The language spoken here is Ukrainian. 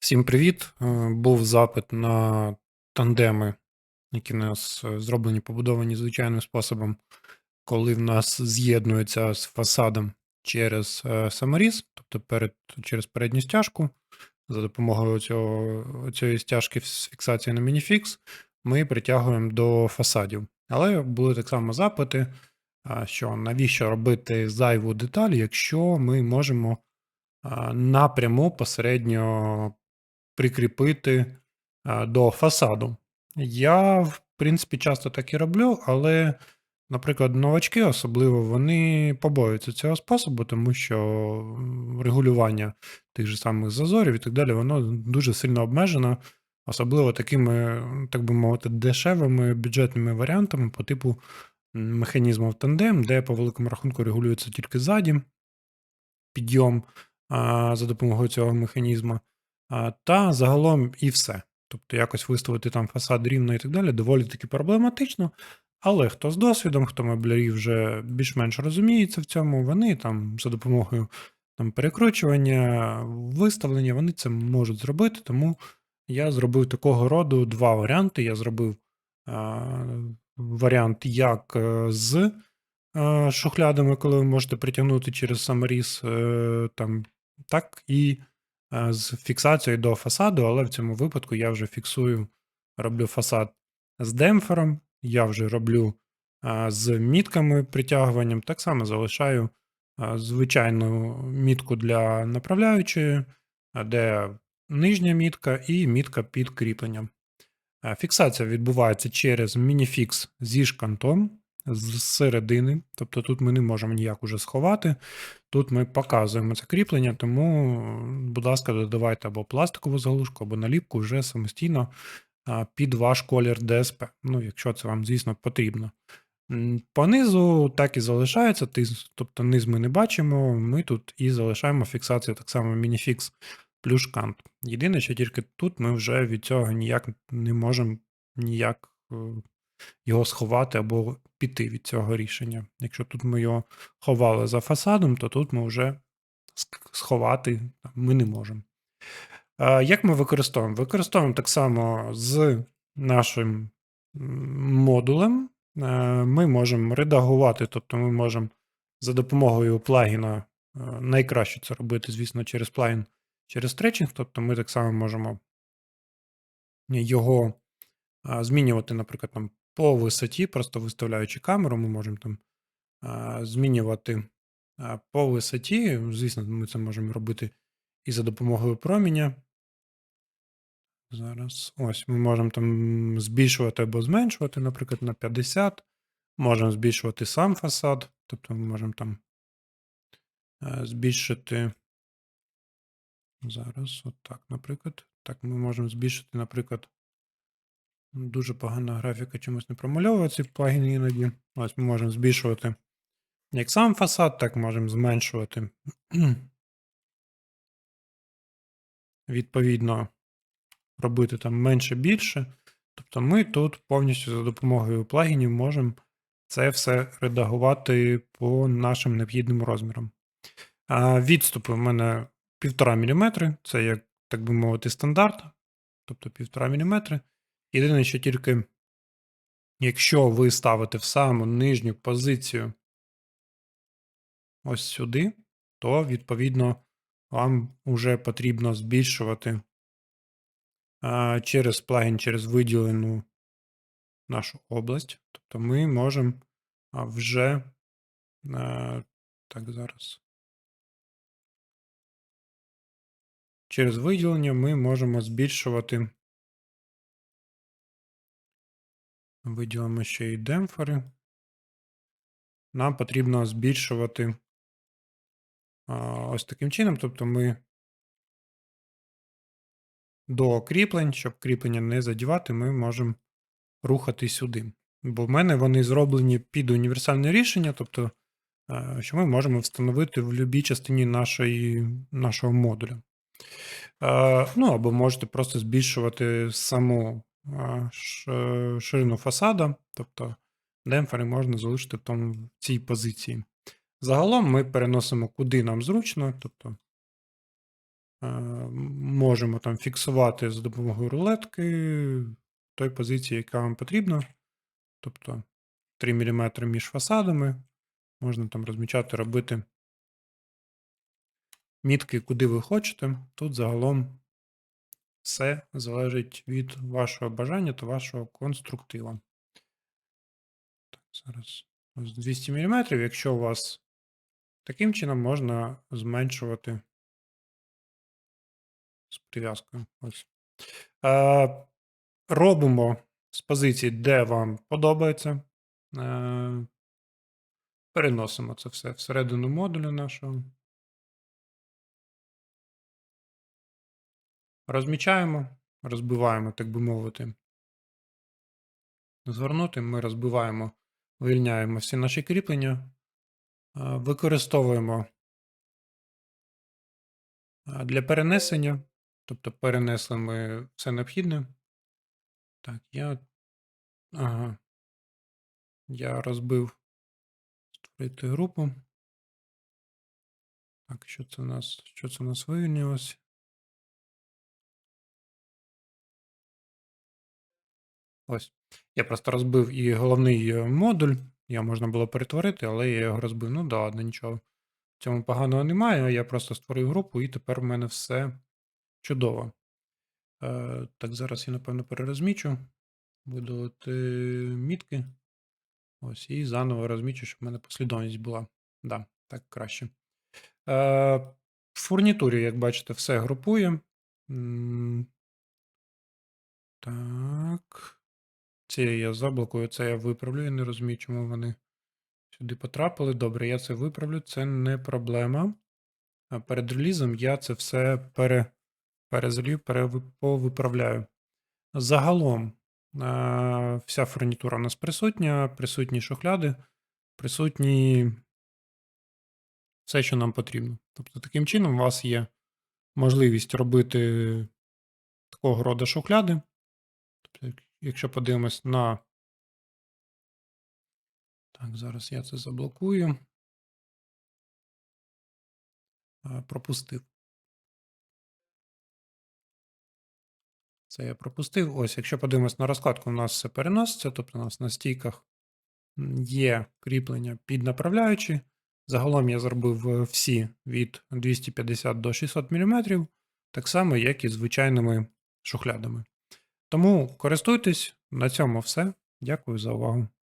Всім привіт! Е, Був запит на тандеми, які у нас е, зроблені, побудовані звичайним способом, коли в нас з'єднується з фасадом через е, саморіз, тобто перед, через передню стяжку. За допомогою цього, цієї стяжки з фіксації на мініфікс ми притягуємо до фасадів. Але були так само запити, що навіщо робити зайву деталь, якщо ми можемо напряму посередньо прикріпити до фасаду. Я, в принципі, часто так і роблю, але, наприклад, новачки, особливо, вони побоюються цього способу, тому що регулювання тих же самих зазорів і так далі, воно дуже сильно обмежено, особливо такими, так би мовити, дешевими бюджетними варіантами по типу м, механізмів тандем, де по великому рахунку регулюється тільки ззаді підйом а, за допомогою цього механізму. А, Та загалом і все. Тобто якось виставити там фасад рівно і так далі, доволі таки проблематично. Але хто з досвідом, хто меблярів вже більш-менш розуміється в цьому, вони там за допомогою там, перекручування, виставлення, вони це можуть зробити. Тому я зробив такого роду два варіанти. Я зробив а, варіант як е, з е, шухлядами, коли ви можете притягнути через саморіз, е, там, так і з фіксацією до фасаду, але в цьому випадку я вже фіксую, роблю фасад з демпфером, я вже роблю з мітками притягуванням, так само залишаю звичайну мітку для направляючої, де нижня мітка і мітка під кріпленням. Фіксація відбувається через мініфікс зі шкантом з середини. Тобто тут ми не можемо ніяк уже сховати. Тут ми показуємо це кріплення, тому, будь ласка, додавайте або пластикову заглушку, або наліпку вже самостійно під ваш колір DSP. Ну, якщо це вам, звісно, потрібно. М, По низу так і залишається, тобто низ ми не бачимо. Ми тут і залишаємо фіксацію так само мініфікс плюс шкант. Єдине, що тільки тут ми вже від цього ніяк не можемо ніяк е, його сховати або піти від цього рішення. Якщо тут ми його ховали за фасадом, то тут ми вже сховати ми не можемо. Як ми використовуємо? Використовуємо так само з нашим модулем. Ми можемо редагувати, тобто ми можемо за допомогою плагіна, е, найкраще це робити, звісно, через плагін, через стретчинг, тобто ми так само можемо його змінювати, наприклад, там по висоті, просто виставляючи камеру, ми можемо там змінювати по висоті. Звісно, ми це можемо робити і за допомогою проміння. Зараз ось ми можемо там збільшувати або зменшувати, наприклад, на 50. Можемо збільшувати сам фасад, тобто ми можемо там збільшити. Зараз, от так, наприклад. Так, ми можемо збільшити, наприклад, Дуже погана графіка чомусь не промальовується в плагіні іноді. Ось ми можемо збільшувати як сам фасад, так можемо зменшувати. Відповідно, робити там менше більше. Тобто ми тут повністю за допомогою плагінів можемо це все редагувати по нашим необхідним розмірам. А відступи в мене 1,5 мм, це як, так би мовити, стандарт. Тобто 1,5 мм. Єдине, що тільки якщо ви ставите в саму нижню позицію ось сюди, то відповідно вам вже потрібно збільшувати через плагін, через виділену нашу область. Тобто ми можемо вже так зараз. Через виділення ми можемо збільшувати. Виділимо ще й демпфери. Нам потрібно збільшувати ось таким чином. Тобто ми до кріплень, щоб кріплення не задівати, ми можемо рухати сюди. Бо в мене вони зроблені під універсальне рішення, тобто, що ми можемо встановити в будь-якій частині нашої, нашого модуля. Ну, або можете просто збільшувати саму ширину фасада, тобто демпфери можна залишити в тому, в цій позиції. Загалом ми переносимо куди нам зручно, тобто можемо там фіксувати за допомогою рулетки той позиції, яка вам потрібна. Тобто 3 мм між фасадами. Можна там розмічати, робити мітки, куди ви хочете. Тут загалом все залежить від вашого бажання та вашого конструктива. Так, зараз ось 200 мм. Якщо у вас таким чином можна зменшувати з прив'язкою. Ось. Робимо з позиції, де вам подобається. Е, переносимо це все всередину модуля нашого. Розмічаємо, розбиваємо, так би мовити. Звернути ми розбиваємо, вивільняємо всі наші кріплення, використовуємо для перенесення, тобто перенесли ми все необхідне. Так, я. Ага. Я розбив створити групу. Так, що це у нас? Що це у нас вивільнилось? Ось. Я просто розбив і головний е, модуль. Його можна було перетворити, але я його розбив. Ну да, нічого. В цьому поганого немає. Я просто створив групу, і тепер у мене все чудово. Е, Так, зараз я, напевно, перерозмічу. Видалити мітки. Ось, і заново розмічу, щоб в мене послідовність була. Да, так краще. Е, В фурнітурі, як бачите, все групує. Так. Це я заблокую, це я виправлю. Я не розумію, чому вони сюди потрапили. Добре, я це виправлю, це не проблема. А Перед релізом я це все пере, перезалів, перевип- повиправляю. Загалом вся фурнітура у нас присутня, присутні шухляди, присутні все, що нам потрібно. Тобто, таким чином, у вас є можливість робити такого роду шухляди. Як- якщо подивимось на. Так, зараз я це заблокую. Е, Пропустив. Це я пропустив. Ось, якщо подивимось на розкладку, у нас все переноситься, тобто у нас на стійках є кріплення під направляючі. Загалом я зробив е, всі від 250 до 600 мм, так само, як і звичайними шухлядами. Тому користуйтесь, на цьому все. Дякую за увагу.